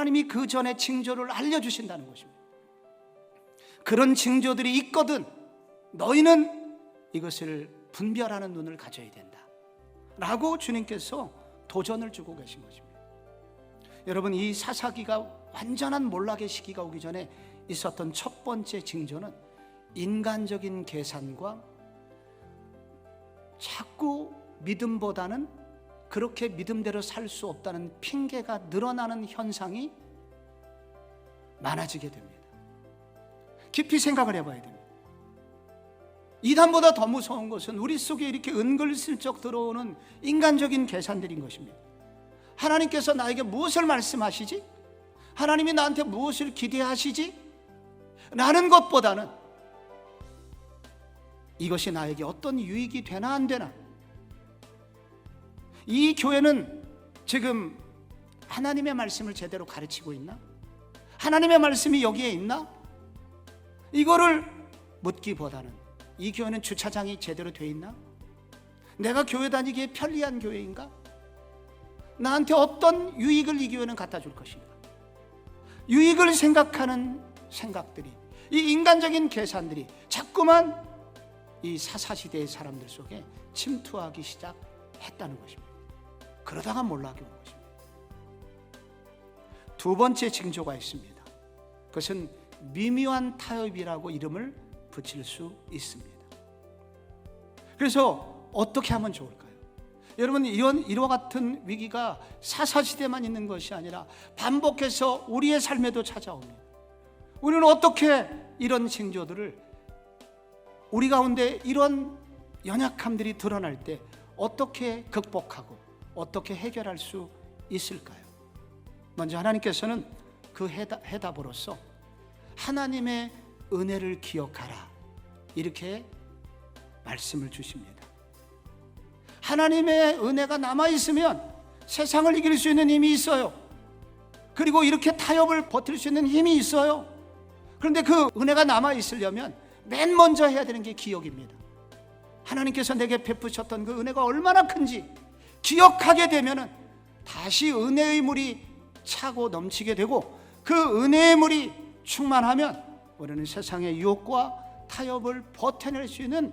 하나님이 그 전에 징조를 알려주신다는 것입니다. 그런 징조들이 있거든 너희는 이것을 분별하는 눈을 가져야 된다. 라고 주님께서 도전을 주고 계신 것입니다. 여러분, 이 사사기가 완전한 몰락의 시기가 오기 전에 있었던 첫 번째 징조는 인간적인 계산과 자꾸 믿음보다는 그렇게 믿음대로 살 수 없다는 핑계가 늘어나는 현상이 많아지게 됩니다. 깊이 생각을 해봐야 됩니다. 이단보다 더 무서운 것은 우리 속에 이렇게 은근슬쩍 들어오는 인간적인 계산들인 것입니다. 하나님께서 나에게 무엇을 말씀하시지? 하나님이 나한테 무엇을 기대하시지? 라는 것보다는 이것이 나에게 어떤 유익이 되나 안 되나? 이 교회는 지금 하나님의 말씀을 제대로 가르치고 있나? 하나님의 말씀이 여기에 있나? 이거를 묻기보다는 이 교회는 주차장이 제대로 돼 있나? 내가 교회 다니기에 편리한 교회인가? 나한테 어떤 유익을 이 교회는 갖다 줄 것인가? 유익을 생각하는 생각들이 이 인간적인 계산들이 자꾸만 이 사사시대의 사람들 속에 침투하기 시작했다는 것입니다. 그러다가 몰락이 온 것입니다. 두 번째 징조가 있습니다. 그것은 미묘한 타협이라고 이름을 붙일 수 있습니다. 그래서 어떻게 하면 좋을까요? 여러분 이런 이와 같은 위기가 사사시대만 있는 것이 아니라 반복해서 우리의 삶에도 찾아옵니다. 우리는 어떻게 이런 징조들을 우리 가운데 이런 연약함들이 드러날 때 어떻게 극복하고 어떻게 해결할 수 있을까요? 먼저 하나님께서는 그 해답, 해답으로서 하나님의 은혜를 기억하라 이렇게 말씀을 주십니다. 하나님의 은혜가 남아 있으면 세상을 이길 수 있는 힘이 있어요. 그리고 이렇게 타협을 버틸 수 있는 힘이 있어요. 그런데 그 은혜가 남아 있으려면 맨 먼저 해야 되는 게 기억입니다. 하나님께서 내게 베푸셨던 그 은혜가 얼마나 큰지 기억하게 되면은 다시 은혜의 물이 차고 넘치게 되고 그 은혜의 물이 충만하면 우리는 세상의 유혹과 타협을 버텨낼 수 있는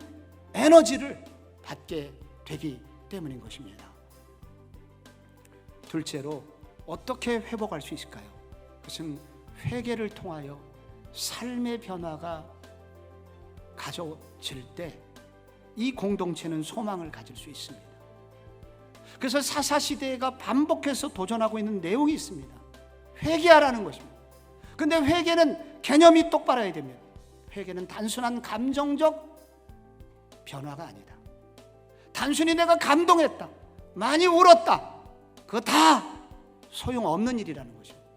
에너지를 받게 되기 때문인 것입니다. 둘째로 어떻게 회복할 수 있을까요? 그것은 회개를 통하여 삶의 변화가 가져질 때 이 공동체는 소망을 가질 수 있습니다. 그래서 사사 시대가 반복해서 도전하고 있는 내용이 있습니다. 회개하라는 것입니다. 근데 회개는 개념이 똑바라야 됩니다. 회개는 단순한 감정적 변화가 아니다. 단순히 내가 감동했다. 많이 울었다. 그거 다 소용없는 일이라는 것입니다.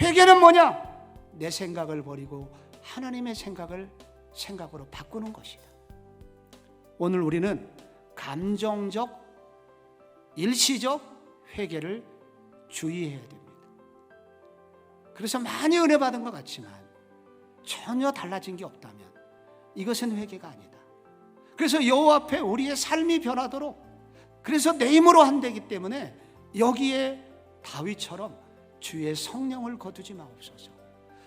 회개는 뭐냐? 내 생각을 버리고 하나님의 생각을 생각으로 바꾸는 것이다. 오늘 우리는 감정적, 일시적 회개를 주의해야 됩니다. 그래서 많이 은혜 받은 것 같지만 전혀 달라진 게 없다면 이것은 회개가 아니다. 그래서 여호와 앞에 우리의 삶이 변하도록 그래서 내 힘으로 한다기 때문에 여기에 다윗처럼 주의 성령을 거두지 마옵소서.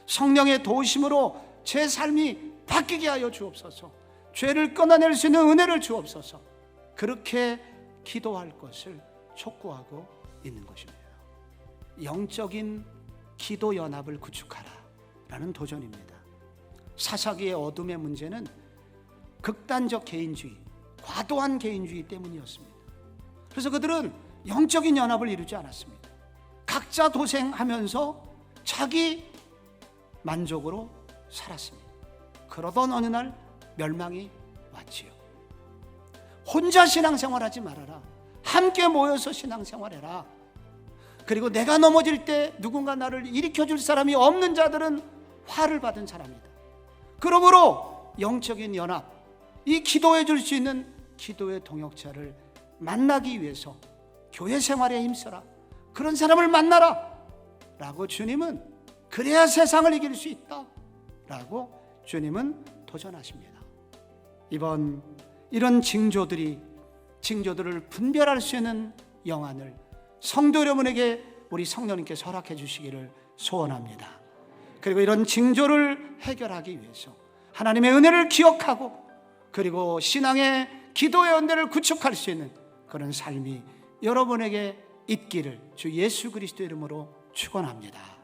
성령의 도우심으로 제 삶이 바뀌게 하여 주옵소서. 죄를 끊어낼 수 있는 은혜를 주옵소서. 그렇게 기도할 것을 촉구하고 있는 것입니다. 영적인 기도 연합을 구축하라 라는 도전입니다. 사사기의 어둠의 문제는 극단적 개인주의, 과도한 개인주의 때문이었습니다. 그래서 그들은 영적인 연합을 이루지 않았습니다. 각자 도생하면서 자기 만족으로 살았습니다. 그러던 어느 날 멸망이 왔지요. 혼자 신앙생활하지 말아라. 함께 모여서 신앙생활해라. 그리고 내가 넘어질 때 누군가 나를 일으켜 줄 사람이 없는 자들은 화를 받은 사람이다. 그러므로 영적인 연합, 이 기도해 줄 수 있는 기도의 동역자를 만나기 위해서 교회 생활에 힘써라. 그런 사람을 만나라. 라고 주님은 그래야 세상을 이길 수 있다. 라고 주님은 도전하십니다. 이번 이런 징조들이 징조들을 분별할 수 있는 영안을 성도 여러분에게 우리 성령님께서 허락해 주시기를 소원합니다. 그리고 이런 징조를 해결하기 위해서 하나님의 은혜를 기억하고 그리고 신앙의 기도의 연대를 구축할 수 있는 그런 삶이 여러분에게 있기를 주 예수 그리스도 이름으로 축원합니다.